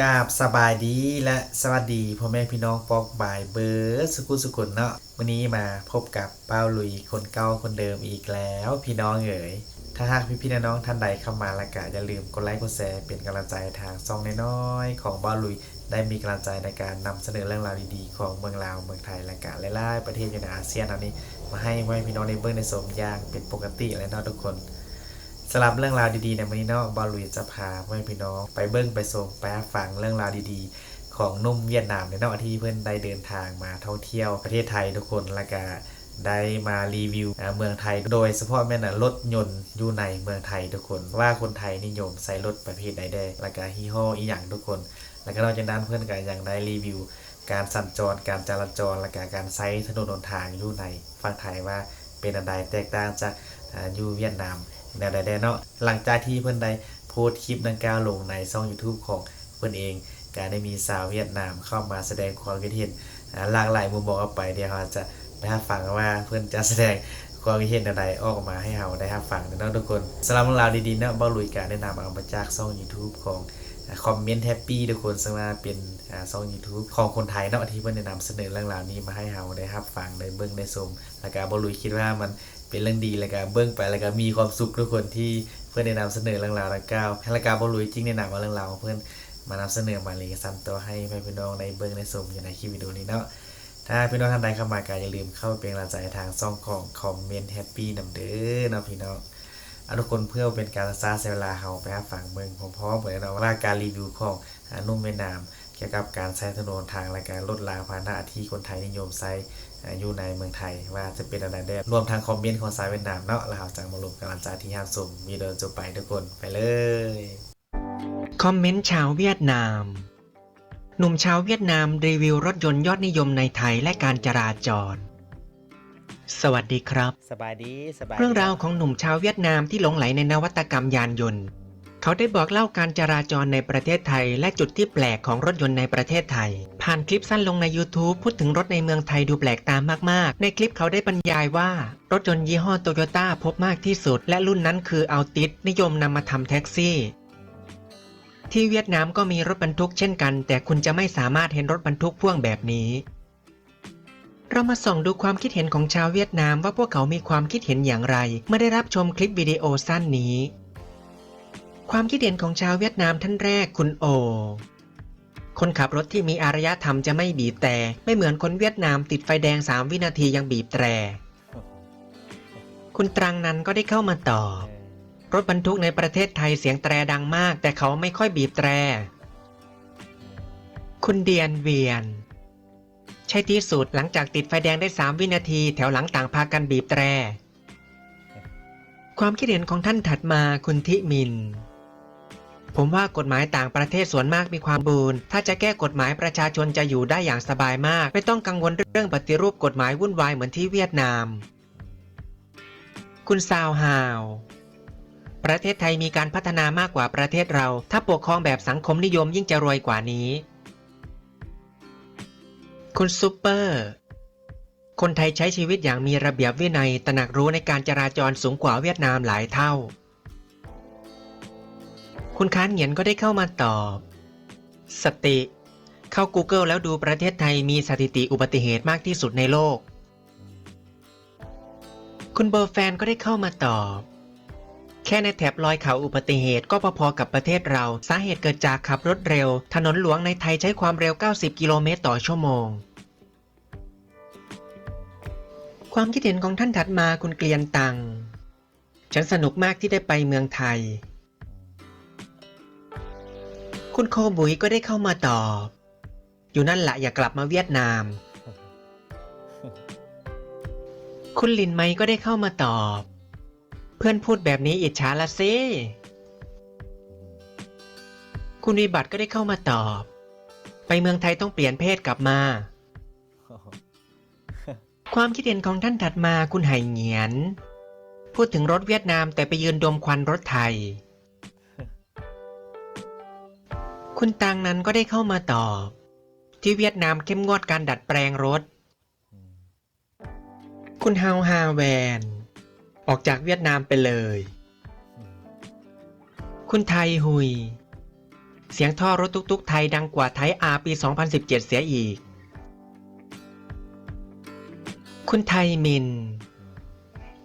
กาบสบายดีและสวัสดีพ่อแม่พี่น้องปอกบ่ายเบิร์สกุลสกุลเนาะวันนี้มาพบกับเป้าลุยคนเก่าคนเดิมอีกแล้ว พี่น้องเอ๋ยถ้าหากพี่พี่ๆน้องๆท่านใดเข้ามาล้วก็อย่าลืมกดไลค์กดแชร์เป็นกำลังใจทางซองน้อยๆของเป้าลุยได้มีกำลังใจในการนำเสนอเรื่องราวดีๆของเมืองลาวเมืองไทยและก็หลายๆประเทศอยู่ในอาเซียนอันนี้ มาให้ไว้พี่น้องในเบื้องในสมอย่างเป็นปกติและนาะทุกคน สำหรับเรื่องราวดีๆในวันนี้นาะบอลลุยจะพาพ่อพี่น้อง ไปเบิ้งไปชมไปฟังเรื่องราวดีๆ ของนุ่มเวียดนามในนาะที่เพื่อนได้เดินทางมาท่องเที่ยวประเทศไทยทุกคนแล้วก็ได้มารีวิวเมืองไทยโดยเฉพาะแม่น่ะรถยนต์อยู่ในเมืองไทยทุกคนว่าคนไทยนิยมใช้รถประเภทใดได้แล้วก็ยี่ห้ออีหยังทุกคน แล้วก็นอกจากนั้นเพื่อนก็ยังได้รีวิว การสัญจรการจราจรและก็การใช้ถนนหนทางอยู่ในฝั่งไทยว่าเป็นอันใดแตกต่างจากอยู่เวียดนาม แนวใดๆเนาะหลังจากที่เพื่อนได้โพสต์คลิปดังกล่าวลงในช่อง YouTube ของเพื่อนเอง การได้มีสาวเวียดนามเข้ามาแสดงความคิดเห็นหลากหลายมุมมองออกไปเดี๋ยวเราจะไปรับฟังว่าเพื่อนจะแสดงความคิดเห็นใดๆออกมาให้เราได้รับฟังเนาะทุกคนสำหรับเรื่องราวดีๆเนาะเบ้าลุยการได้นำเอามาจากช่อง YouTube ของคอมเมนต์แฮปปี้ทุกคนซึ่งว่าเป็นช่อง YouTube ของคนไทยเนาะที่เพื่อนได้นำเสนอเรื่องราวนี้มาให้เราได้รับฟังได้เบิ่งได้ชมแล้วก็เบ้าลุยคิดว่ามัน เป็นเรื่องดีแล้วก็เบิ้งไปแล้วก็มีความสุขทุกคนที่เพื่อนได้นำเสนอเรื่องราวและก้าวให้ละกาบรุยจริงแนะนำว่าเรื่องราวของเพื่อนมานำเสนอมาเลยซ้ำตัวให้พี่น้องในเบิ้งในสมอยู่ในคลิปวิดีโอนี้เนาะถ้าพี่น้องท่านใดเข้ามาก็อย่าลืมเข้าไปเป็นกำลังใจทางช่องของคอมเมนต์แฮปปี้นำเด้อเนาะพี่น้องอาทุกคนเพื่อเป็นการซาเซเวลาเฮาไปฟังเบิ่งพร้อมๆเหมือนเนาะว่าการรีวิวของนุ่มเวียดนามเกี่ยวกับการใช้ถนนทางและการลดลาพาหนะที่คนไทยนิยมใช้ อ่าอยู่ในเมืองไทยว่าจะเป็นอะไรได้รวมทั้งคอมเมนต์ของสายเวียดนามเนาะแล้วเราจะมารวมกำลังใจที่ห้ามส่งมีเดินจบไปทุกคนไปเลยคอมเมนต์ชาวเวียดนาม หนุ่มชาวเวียดนามรีวิวรถยนต์ยอดนิยมในไทยและการจราจร สวัสดีครับ สบายดีสบายเรื่องราวของหนุ่มชาวเวียดนามที่หลงไหลในนวัตกรรมยานยนต์ เขาได้บอกเล่าการจราจรในประเทศไทย และจุดที่แปลกของรถยนต์ในประเทศไทย ผ่านคลิปสั้นลงใน YouTube พูดถึงรถในเมืองไทยดูแปลกตามากๆ ในคลิปเขาได้บรรยายว่า รถยนต์ยี่ห้อโตโยต้าพบมากที่สุด และรุ่นนั้นคืออัลติสนิยมนำมาทำแท็กซี่ที่เวียดนามก็มีรถบรรทุกเช่นกัน แต่คุณจะไม่สามารถเห็นรถบรรทุกพ่วงแบบนี้ เรามาส่องดูความคิดเห็นของชาวเวียดนามว่าพวกเขามีความคิดเห็นอย่างไร เมื่อได้รับชมคลิปวิดีโอสั้นนี้ ความคิดเห็นของชาวเวียดนามท่านแรกคุณโอ คนขับรถที่มีอารยธรรมจะไม่บีบแต่ไม่เหมือนคนเวียดนามติดไฟแดง 3 วินาทียังบีบแตร คุณตรังนั้นก็ได้เข้ามาตอบ รถบรรทุกในประเทศไทยเสียงแตรดังมาก แต่เขาไม่ค่อยบีบแตร คุณเดียนเวียน ใช่ที่สุดหลังจากติดไฟแดงได้ 3 วินาที แถวหลังต่างพากันบีบแตร ความคิดเห็นของท่านถัดมาคุณทิมิน ผมว่ากฎหมายต่างประเทศส่วนมากมีความบูรณ์ถ้าจะแก้กฎหมายประชาชนจะอยู่ได้อย่างสบายมาก ไม่ต้องกังวลเรื่องปฏิรูปกฎหมายวุ่นวายเหมือนที่เวียดนาม คุณซาวฮาวประเทศไทยมีการพัฒนามากกว่าประเทศเรา ถ้าปกครองแบบสังคมนิยมยิ่งจะรวยกว่านี้ คุณซูเปอร์ คนไทยใช้ชีวิตอย่างมีระเบียบวินัยตระหนักรู้ในการจราจรสูงกว่าเวียดนามหลายเท่า คุณค้านเหงียนก็ได้เข้ามาตอบ สติ เข้า Google แล้วดูประเทศไทยมีสถิติอุบัติเหตุมากที่สุดในโลก คุณเบอร์แฟนก็ได้เข้ามาตอบ แค่ในแถบลอยเขาอุบัติเหตุก็พอๆกับประเทศเรา สาเหตุเกิดจากขับรถเร็ว ถนนหลวงในไทยใช้ความเร็ว 90 กิโลเมตรต่อชั่วโมง ความคิดเห็นของท่านถัดมาคุณเกลียนตัง ฉันสนุกมากที่ได้ไปเมืองไทย คุณโคบุยก็ได้เข้ามาตอบ อยู่นั่นแหละอย่ากลับมาเวียดนาม คุณลินไมก็ได้เข้ามาตอบ เพื่อนพูดแบบนี้อิจฉาละซิคุณวิบัติก็ได้เข้ามาตอบ ไปเมืองไทยต้องเปลี่ยนเพศกลับมา ความคิดเห็นของท่านถัดมาคุณไหเหงียน พูดถึงรถเวียดนามแต่ไปยืนดมควันรถไทย คุณตังนั้นก็ได้เข้ามาตอบ ที่เวียดนามเข้มงวดการดัดแปลงรถ คุณฮาวฮาแวน ออกจากเวียดนามไปเลย คุณไทยหุย เสียงท่อรถตุกๆ ไทยดังกว่าไทยอาปี 2017 เสียอีก คุณไทยมิน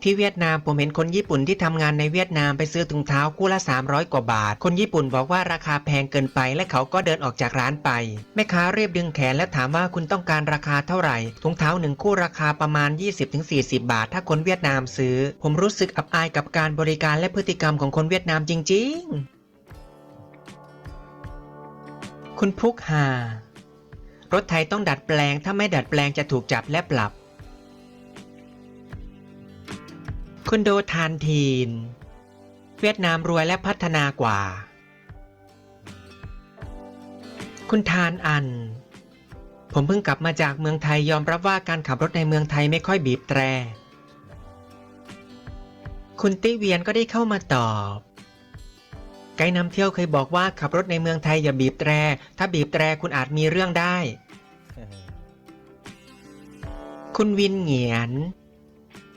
ที่เวียดนามผมเห็นคนญี่ปุ่นที่ทำงานในเวียดนามไปซื้อถุงเท้าคู่ละ 300 กว่าบาท คนญี่ปุ่นบอกว่าราคาแพงเกินไปและเขาก็เดินออกจากร้านไป แม่ค้าเรียบดึงแขนและถามว่าคุณต้องการราคาเท่าไหร่ถุงเท้าหนึ่งคู่ราคาประมาณ 20-40 บาท ถ้าคนเวียดนามซื้อ ผมรู้สึกอับอายกับการบริการและพฤติกรรมของคนเวียดนามจริง ๆ คุณพุกฮารถไทยต้องดัดแปลงถ้าไม่ดัดแปลงจะถูกจับและปรับ คุณโดทานทีน เวียดนามรวยและพัฒนากว่า คุณทานอัน ผมเพิ่งกลับมาจากเมืองไทยยอมรับว่าการขับรถในเมืองไทยไม่ค่อยบีบแตร คุณติเวียนก็ได้เข้ามาตอบ ไกด์นำเที่ยวเคยบอกว่าขับรถในเมืองไทยอย่าบีบแตร ถ้าบีบแตรคุณอาจมีเรื่องได้ คุณวินเหงียน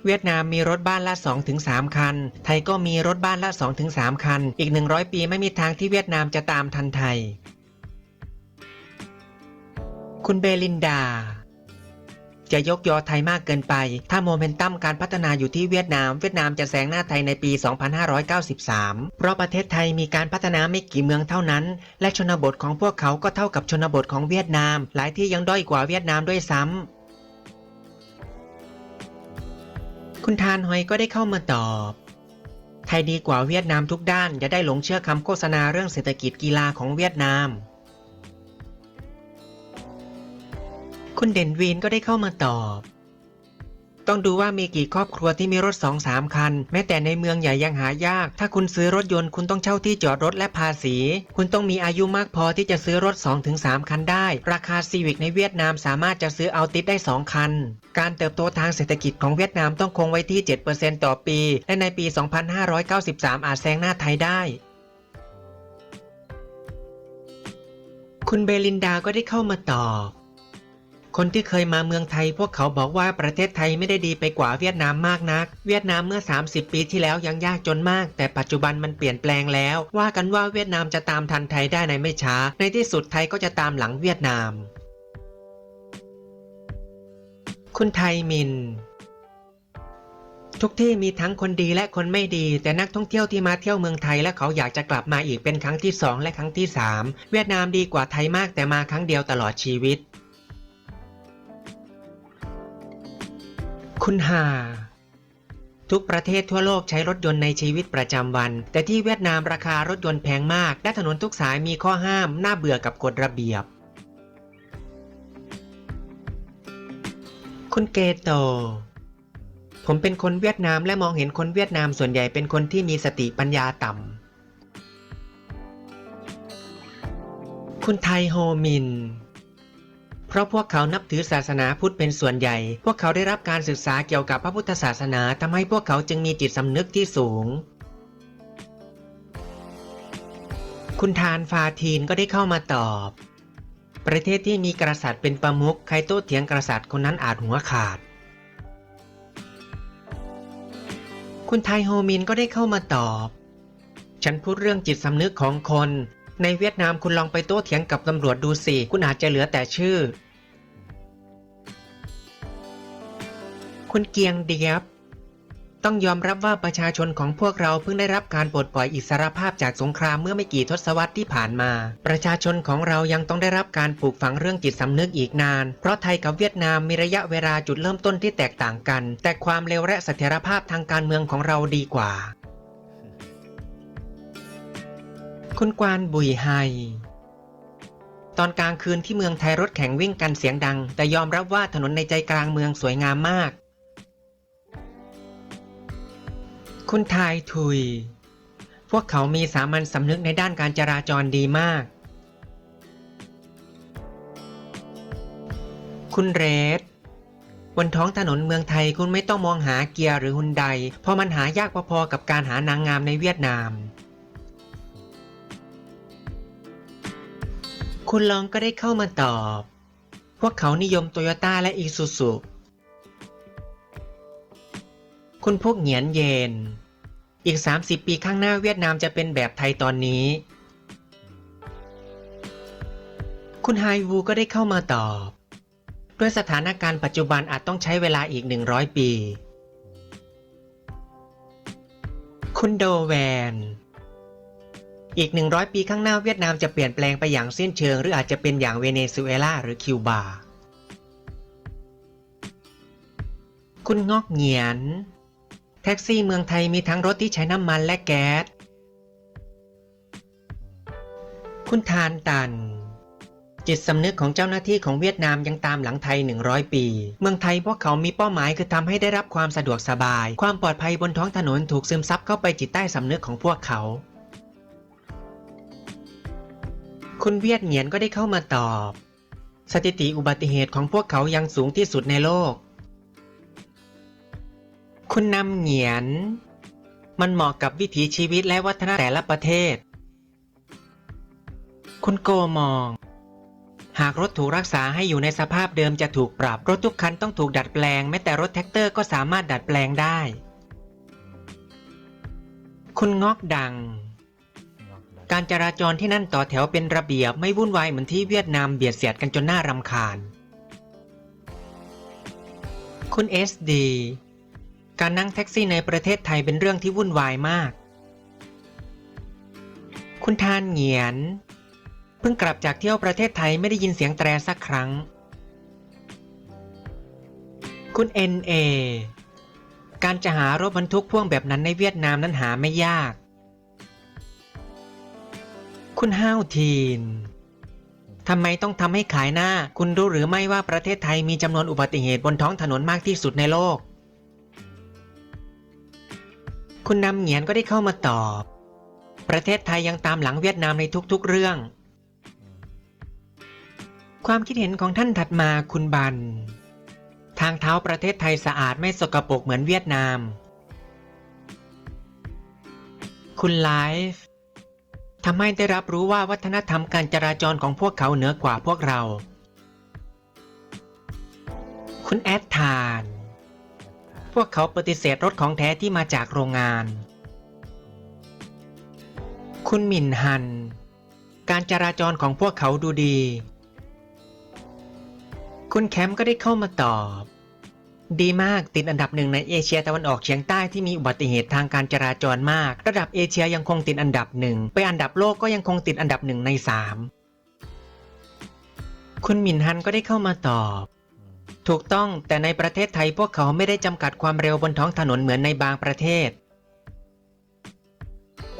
เวียดนามมีรถบ้านละ 2-3 คัน ไทยก็มีรถบ้านละ 2-3 คัน อีก 100 ปีไม่มีทางที่เวียดนามจะตามทันไทย คุณเบลินดาจะยกยอไทยมากเกินไป ถ้าโมเมนตัมการพัฒนาอยู่ที่เวียดนาม เวียดนามจะแซงหน้าไทยในปี 2593 เพราะประเทศไทยมีการพัฒนาไม่กี่เมืองเท่านั้น และชนบทของพวกเขาก็เท่ากับชนบทของเวียดนาม หลายที่ยังด้อยกว่าเวียดนามด้วยซ้ำ คุณทานหอยก็ได้เข้ามาตอบ ไทยดีกว่าเวียดนามทุกด้านจะได้หลงเชื่อคำโฆษณาเรื่องเศรษฐกิจกีฬาของเวียดนาม คุณเด่นวีนก็ได้เข้ามาตอบ ต้องดูว่ามีกี่ครอบครัวที่มีรถสองสามคัน แม้แต่ในเมืองใหญ่ยังหายาก ถ้าคุณซื้อรถยนต์คุณต้องเช่าที่จอดรถและภาษี คุณต้องมีอายุมากพอที่จะซื้อรถ 2-3 คันได้ ราคาซีวิกในเวียดนามสามารถจะซื้อเอาติดได้ 2 คัน การเติบโตทางเศรษฐกิจของเวียดนามต้องคงไว้ที่ 7%ต่อปี และในปี 2593 อาจแซงหน้าไทยได้คุณเบลินดาก็ได้เข้ามาตอบ คนที่เคยมาเมืองไทย พวกเขาบอกว่าประเทศไทยไม่ได้ดีไปกว่าเวียดนามมากนัก เวียดนามเมื่อ 30 ปีที่แล้วยังยากจนมาก แต่ปัจจุบันมันเปลี่ยนแปลงแล้ว ว่ากันว่าเวียดนามจะตามทันไทยได้ในไม่ช้า ในที่สุดไทยก็จะตามหลังเวียดนาม คุณไทยมินทุกที่มีทั้งคนดีและคนไม่ดี แต่นักท่องเที่ยวที่มาเที่ยวเมืองไทยและเขาอยากจะกลับมาอีกเป็นครั้งที่สองและครั้งที่สามเวียดนามดีกว่าไทยมากแต่มาครั้งเดียวตลอดชีวิต คุณหาทุกประเทศทั่วโลกใช้รถยนต์ในชีวิตประจำวัน แต่ที่เวียดนามราคารถยนต์แพงมาก และถนนทุกสายมีข้อห้าม น่าเบื่อกับกฎระเบียบ คุณเกโต ผมเป็นคนเวียดนามและมองเห็นคนเวียดนามส่วนใหญ่เป็นคนที่มีสติปัญญาต่ำ คุณไทโฮมิน เพราะพวกเขานับถือศาสนาพุทธเป็นส่วนใหญ่ พวกเขาได้รับการศึกษาเกี่ยวกับพระพุทธศาสนาทำให้พวกเขาจึงมีจิตสำนึกที่สูง คุณทานฟาทีนก็ได้เข้ามาตอบ ประเทศที่มีกษัตริย์เป็นประมุขใครโต้เถียงกษัตริย์คนนั้นอาจหัวขาด คุณไทโฮมินก็ได้เข้ามาตอบ ฉันพูดเรื่องจิตสำนึกของคน ในเวียดนามคุณลองไปโต้เถียงกับตำรวจดูสิ คุณอาจจะเหลือแต่ชื่อ คุณเกียงเดียบ ต้องยอมรับว่าประชาชนของพวกเราเพิ่งได้รับการปลดปล่อยอิสรภาพจากสงครามเมื่อไม่กี่ทศวรรษที่ผ่านมา ประชาชนของเรายังต้องได้รับการปลูกฝังเรื่องจิตสำนึกอีกนาน เพราะไทยกับเวียดนามมีระยะเวลาจุดเริ่มต้นที่แตกต่างกัน แต่ความเร็วและเสถียรภาพทางการเมืองของเราดีกว่า คุณกวานบุยไฮ ตอนกลางคืนที่เมืองไทยรถแข่งวิ่งกันเสียงดัง แต่ยอมรับว่าถนนในใจกลางเมืองสวยงามมาก คุณทายทุย พวกเขามีสามัญสำนึกในด้านการจราจรดีมาก คุณเรดบนท้องถนนเมืองไทยคุณไม่ต้องมองหาเกียร์หรือฮุนไดเพราะมันหายากพอๆกับการหานางงามในเวียดนาม คุณลองก็ได้เข้ามาตอบ พวกเขานิยมโตโยต้าและอีซูซุคุณพวกเหงียนเยน อีก 30 ปีข้างหน้าเวียดนามจะเป็นแบบไทยตอนนี้ คุณไฮวูก็ได้เข้ามาตอบ ด้วยสถานการณ์ปัจจุบันอาจต้องใช้เวลาอีก 100 ปี คุณโดแวน อีก 100 ปีข้างหน้าเวียดนามจะเปลี่ยนแปลงไปอย่างสิ้นเชิง หรืออาจจะเป็นอย่างเวเนซุเอลาหรือคิวบา คุณงอกเหงียน แท็กซี่เมืองไทยมีทั้งรถที่ใช้น้ำมันและแก๊ส คุณทานตัน จิตสำนึกของเจ้าหน้าที่ของเวียดนามยังตามหลังไทย 100 ปี เมืองไทยพวกเขามีเป้าหมายคือทำให้ได้รับความสะดวกสบาย ความปลอดภัยบนท้องถนนถูกซึมซับเข้าไปจิตใต้สำนึกของพวกเขา คุณเวียดเหงียนก็ได้เข้ามาตอบ สถิติอุบัติเหตุของพวกเขายังสูงที่สุดในโลก คุณนำเหงียน มันเหมาะกับวิถีชีวิตและวัฒนธรรมแต่ละประเทศ คุณโกมอง หากรถถูกรักษาให้อยู่ในสภาพเดิมจะถูกปรับ รถทุกคันต้องถูกดัดแปลง แม้แต่รถแท็กเตอร์ก็สามารถดัดแปลงได้ คุณงอกดัง การจราจรที่นั่นต่อแถวเป็นระเบียบไม่วุ่นวายเหมือนที่เวียดนามเบียดเสียดกันจนน่ารำคาญ คุณเอสดีการนั่งแท็กซี่ในประเทศไทยเป็นเรื่องที่วุ่นวายมาก คุณทานเหงียน เพิ่งกลับจากเที่ยวประเทศไทยไม่ได้ยินเสียงแตรสักครั้ง คุณเอ็นเอการจะหารถบรรทุกพ่วงแบบนั้นในเวียดนามนั้นหาไม่ยาก คุณห้าวทีนทำไมต้องทำให้ขายหน้า คุณรู้หรือไม่ว่าประเทศไทยมีจำนวนอุบัติเหตุบนท้องถนนมากที่สุดในโลก คุณนำเหงียนก็ได้เข้ามาตอบ ประเทศไทยยังตามหลังเวียดนามในทุกๆเรื่อง ความคิดเห็นของท่านถัดมาคุณบัน ทางเท้าประเทศไทยสะอาดไม่สกปรกเหมือนเวียดนาม คุณไลฟ์ ทำให้ได้รับรู้ว่าวัฒนธรรมการจราจรของพวกเขาเหนือกว่าพวกเรา คุณแอดทาน พวกเขาปฏิเสธรถของแท้ที่มาจากโรงงาน คุณหมินฮัน การจราจรของพวกเขาดูดี คุณแคมป์ก็ได้เข้ามาตอบ ดีมากติดอันดับหนึ่งในเอเชียตะวันออกเฉียงใต้ที่มีอุบัติเหตุทางการจราจรมาก ระดับเอเชียยังคงติดอันดับหนึ่งไปอันดับโลกก็ยังคงติดอันดับหนึ่งในสามคุณหมินฮันก็ได้เข้ามาตอบ ถูกต้องแต่ในประเทศไทยพวกเขาไม่ได้จำกัดความเร็วบนท้องถนนเหมือนในบางประเทศ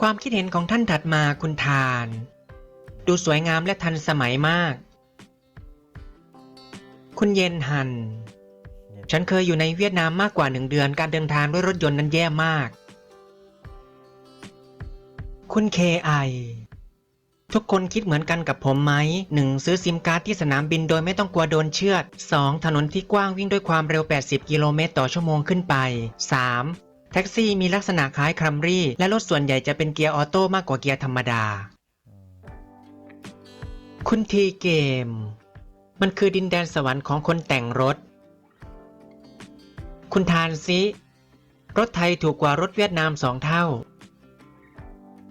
ความคิดเห็นของท่านถัดมาคุณทาน ดูสวยงามและทันสมัยมาก คุณเย็นหัน ฉันเคยอยู่ในเวียดนามมากกว่าหนึ่งเดือนการเดินทางด้วยรถยนต์นั้นแย่มาก คุณเคไอทุกคนคิดเหมือนกันกับผมไหม 1. ซื้อซิมการ์ดที่สนามบินโดยไม่ต้องกลัวโดนเชือด 2. ถนนที่กว้างวิ่งด้วยความเร็ว 80 กิโลเมตรต่อชั่วโมงขึ้นไป 3. แท็กซี่มีลักษณะคล้ายคัมรี่และรถส่วนใหญ่จะเป็นเกียร์ออโต้มากกว่าเกียร์ธรรมดา คุณทีเกม มันคือดินแดนสวรรค์ของคนแต่งรถ คุณทานซิรถไทยถูกกว่ารถเวียดนามสองเท่า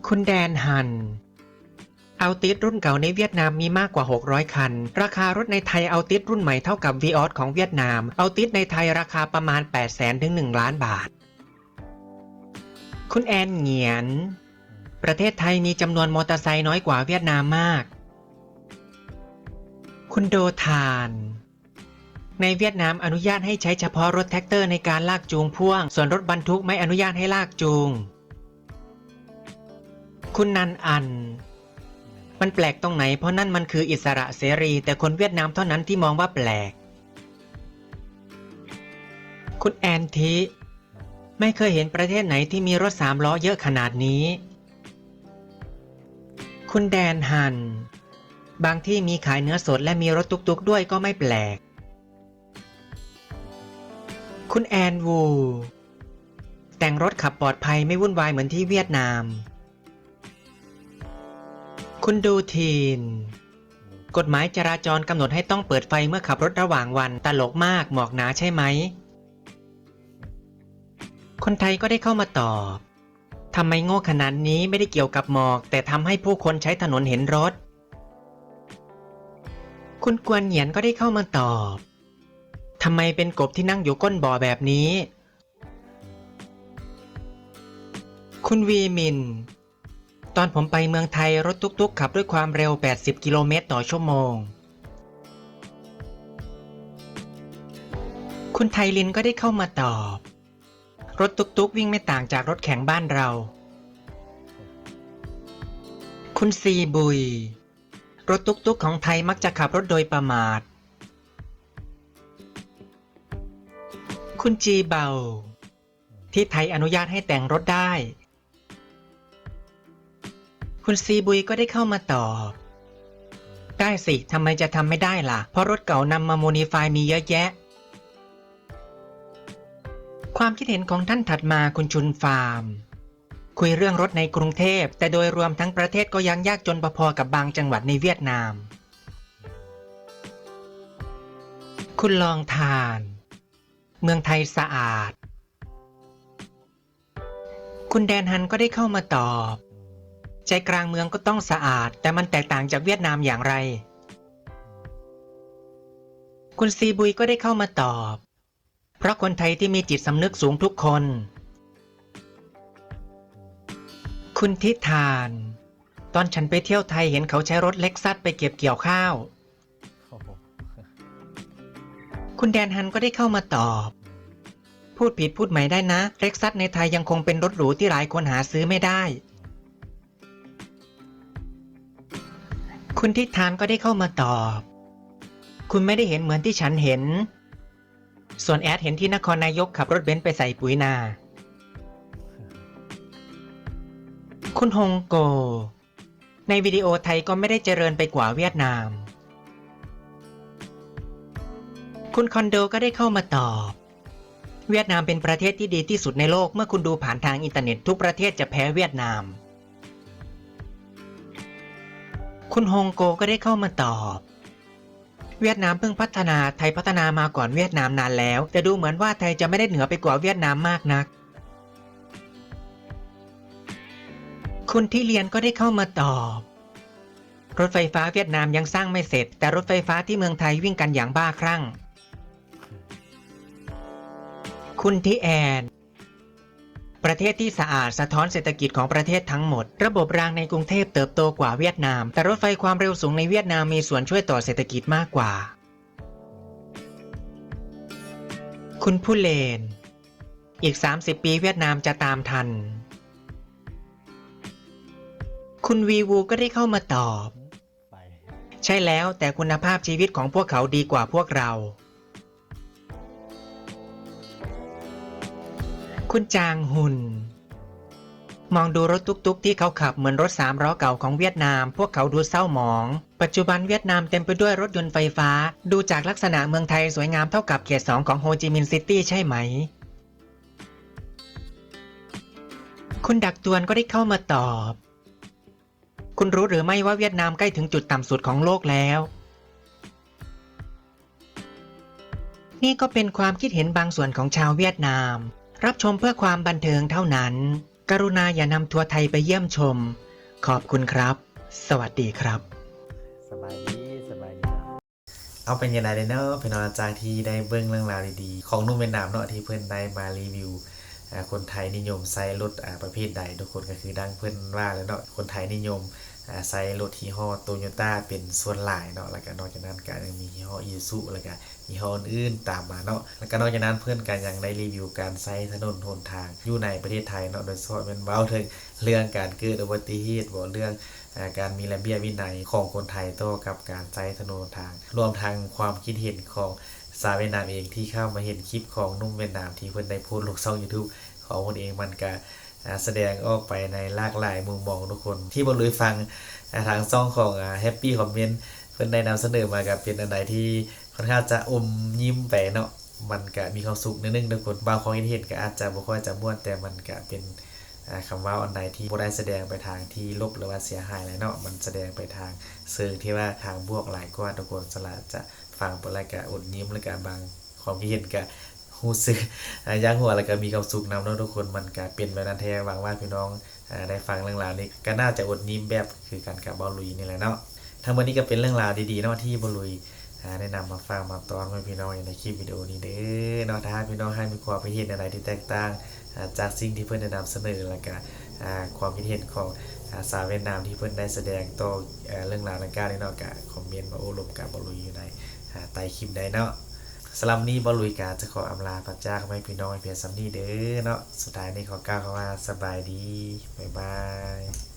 คุณแดนหัน เอาติสรุ่นเก่าในเวียดนามมีมากกว่า 600 คัน ราคารถในไทยเอาติสรุ่นใหม่เท่ากับ v ีออสของเวียดนาม เอาติสในไทยราคาประมาณ 8 0 0แสนถึง 1 ล้านบาท คุณแอนเหงียน ประเทศไทยมีจำนวนมอเตอร์ไซค์น้อยกว่าเวียดนามมาก คุณโดทาน ในเวียดนามอนุญาตให้ใช้เฉพาะรถแท็กเตอร์ในการลากจูงพ่วง ส่วนรถบรรทุกไม่อนุญาตให้ลากจูง คุณนันอัน มันแปลกตรงไหนเพราะนั่นมันคืออิสระเสรี แต่คนเวียดนามเท่านั้นที่มองว่าแปลก คุณแอนทิไม่เคยเห็นประเทศไหนที่มีรถสามล้อเยอะขนาดนี้ คุณแดนฮัน บางที่มีขายเนื้อสดและมีรถตุกๆด้วยก็ไม่แปลก คุณแอนวู แต่งรถขับปลอดภัยไม่วุ่นวายเหมือนที่เวียดนาม คุณดูทีน กฎหมายจราจรกำหนดให้ต้องเปิดไฟเมื่อขับรถระหว่างวันตลกมากหมอกหนาใช่ไหม คนไทยก็ได้เข้ามาตอบทำไมโง่ขนาดนี้ไม่ได้เกี่ยวกับหมอก แต่ทำให้ผู้คนใช้ถนนเห็นรถ คุณกวนเหยียนก็ได้เข้ามาตอบ ทำไมเป็นกบที่นั่งอยู่ก้นบ่อแบบนี้ คุณวีมิน ตอนผมไปเมืองไทยรถตุกๆ ขับด้วยความเร็ว 80 กิโลเมตรต่อชั่วโมง คุณไทลินก็ได้เข้ามาตอบ รถตุกๆ วิ่งไม่ต่างจากรถแข่งบ้านเรา คุณซีบุย รถตุกๆ ของไทยมักจะขับรถโดยประมาท คุณจีเบา ที่ไทยอนุญาตให้แต่งรถได้ คุณซีบุยก็ได้เข้ามาตอบ ได้สิทำไมจะทำไม่ได้ล่ะ เพราะรถเก่านำมาโมนิฟายมีเยอะแยะ ความคิดเห็นของท่านถัดมาคุณชุนฟาร์ม คุยเรื่องรถในกรุงเทพ แต่โดยรวมทั้งประเทศก็ยังยากจนพอๆกับบางจังหวัดในเวียดนาม คุณลองทาน เมืองไทยสะอาด คุณแดนฮันก็ได้เข้ามาตอบ ใจกลางเมืองก็ต้องสะอาด แต่มันแตกต่างจากเวียดนามอย่างไร คุณซีบุยก็ได้เข้ามาตอบ เพราะคนไทยที่มีจิตสำนึกสูงทุกคน คุณทิธาน ตอนฉันไปเที่ยวไทยเห็นเขาใช้รถเล็กซัสไปเก็บเกี่ยวข้าว คุณแดนฮันก็ได้เข้ามาตอบ พูดผิดพูดใหม่ได้นะเล็กซัสในไทยยังคงเป็นรถหรูที่หลายคนหาซื้อไม่ได้ คุณทิธานก็ได้เข้ามาตอบ คุณไม่ได้เห็นเหมือนที่ฉันเห็น ส่วนแอดเห็นที่นครนายกขับรถเบนซ์ไปใส่ปุ๋ยนา คุณฮงโก ในวิดีโอไทยก็ไม่ได้เจริญไปกว่าเวียดนาม คุณคอนโดก็ได้เข้ามาตอบ เวียดนามเป็นประเทศที่ดีที่สุดในโลกเมื่อคุณดูผ่านทางอินเทอร์เน็ตทุกประเทศจะแพ้เวียดนาม คุณฮงโกก็ได้เข้ามาตอบ เวียดนามเพิ่งพัฒนาไทยพัฒนามาก่อนเวียดนามนานแล้ว แต่ดูเหมือนว่าไทยจะไม่ได้เหนือไปกว่าเวียดนามมากนัก คุณที่เรียนก็ได้เข้ามาตอบรถไฟฟ้าเวียดนามยังสร้างไม่เสร็จ แต่รถไฟฟ้าที่เมืองไทยวิ่งกันอย่างบ้าคลั่ง คุณที่แอน ประเทศที่สะอาดสะท้อนเศรษฐกิจของประเทศทั้งหมด ระบบรางในกรุงเทพเติบโตกว่าเวียดนาม แต่รถไฟความเร็วสูงในเวียดนามมีส่วนช่วยต่อเศรษฐกิจมากกว่า คุณผู้เลน อีก 30 ปีเวียดนามจะตามทัน คุณวีวูก็ได้เข้ามาตอบ ใช่แล้วแต่คุณภาพชีวิตของพวกเขาดีกว่าพวกเรา คุณจางหุน มองดูรถตุกๆ ที่เขาขับเหมือนรถสามล้อเก่าของเวียดนาม พวกเขาดูเศร้าหมอง ปัจจุบันเวียดนามเต็มไปด้วยรถยนต์ไฟฟ้า ดูจากลักษณะเมืองไทยสวยงามเท่ากับเขตสองของโฮจิมินห์ซิตี้ใช่ไหม คุณดักตวนก็ได้เข้ามาตอบ คุณรู้หรือไม่ว่าเวียดนามใกล้ถึงจุดต่ำสุดของโลกแล้วนี่ก็เป็นความคิดเห็นบางส่วนของชาวเวียดนาม รับชมเพื่อความบันเทิงเท่านั้น กรุณาอย่านำทัวร์ไทยไปเยี่ยมชม ขอบคุณครับ สวัสดีครับ สบายดีสบายดีเอาเป็นยังไงเลยเนาะเป็นอาจากที่ได้เบิ้งเรื่องราวดีๆ ของนุ่มเวียดนามเนาะที่เพื่อนได้มารีวิวคนไทยนิยมใช้รถประเภทใดทุกคนก็คือดังเพื่อนว่าแล้วเนาะคนไทยนิยมใช้รถยี่ห้อโตโยต้าเป็นส่วนหลายเนาะแล้วก็นอกจากนั้นก็ยังมียี่ห้ออีซูแล้วก็ ยี่ห้ออื่นตามมาเนาะแล้วก็นอกจากนั้นเพื่อนก็ยังได้รีวิวการใช้ถนนหนทางอยู่ในประเทศไทยเนาะโดยเฉพาะเป็นเว้าถึงเรื่องการเกิดอุบัติเหตุบ่เรื่องการมีระเบียบวินัยของคนไทยต่อกับการใช้ถนนทาง รวมทางความคิดเห็นของสาวเวียดนามเองที่เข้ามาเห็นคลิปของนุ่มเวียดนามที่เพิ่อนได้พสต์ลงช่อง YouTube ของคนเองมันก็แสดงออกไปในหลากหลายมุมมองทุกคน ที่บ่รู้ฟังทางช่องของแฮปปี้คอมเมนต์เพิ่อนได้นำเสนอมากับเป็นอันใดที่ ค่อนข้างจะอมยิ้มไปเนาะมันก็มีความสุขนิดนึงทุกคนบางความคิดเห็นก็อาจจะบ่ค่อยจะม่วนแต่มันก็เป็นอ่าคำว่าอันใดที่บ่ได้แสดงไปทางที่ลบหรือว่าเสียหายแล้วเนาะมันแสดงไปทางเชิงที่ว่าทางบวกหลายกว่าทุกคนสละจะฟังไปแล้วก็อดยิ้มแล้วก็บางความคิดเห็นก็รู้สึกอ่าย่างหัวแล้วก็มีความสุขนำเนาะทุกคนมันก็เป็นแบบนั้นแท้หวังว่าพี่น้องได้ฟังเรื่องราวนี้ก็น่าจะอดยิ้มแบบคือกันกับบาลุยนี่แหละเนาะทั้งหมดนี้ก็เป็นเรื่องราวดีๆเนาะที่บอลุย แนะนำมาฝากมาตอนให้พี่น้องในคลิปวิดีโอนี้เด้อเนาะถ้าพี่น้องให้มีความคิดเห็นอะไรที่แตกต่างจากสิ่งที่เพื่อนได้นำเสนอแล้วก็ความคิดเห็นของสาวเวียดนามที่เพื่อนได้แสดงต่อเรื่องราวต่างๆในเนาะก็คอมเมนต์มาโอ้ลมกับบลุยอยู่ในใต้คลิปได้เนาะสำหรับนี้บอลุยกาจะขออำลาพระจากไม่พี่น้องเพียงสำนีเด้อเนาะสุดท้ายนี้ขอกล่าวคำว่าสบายดีบ๊ายบาย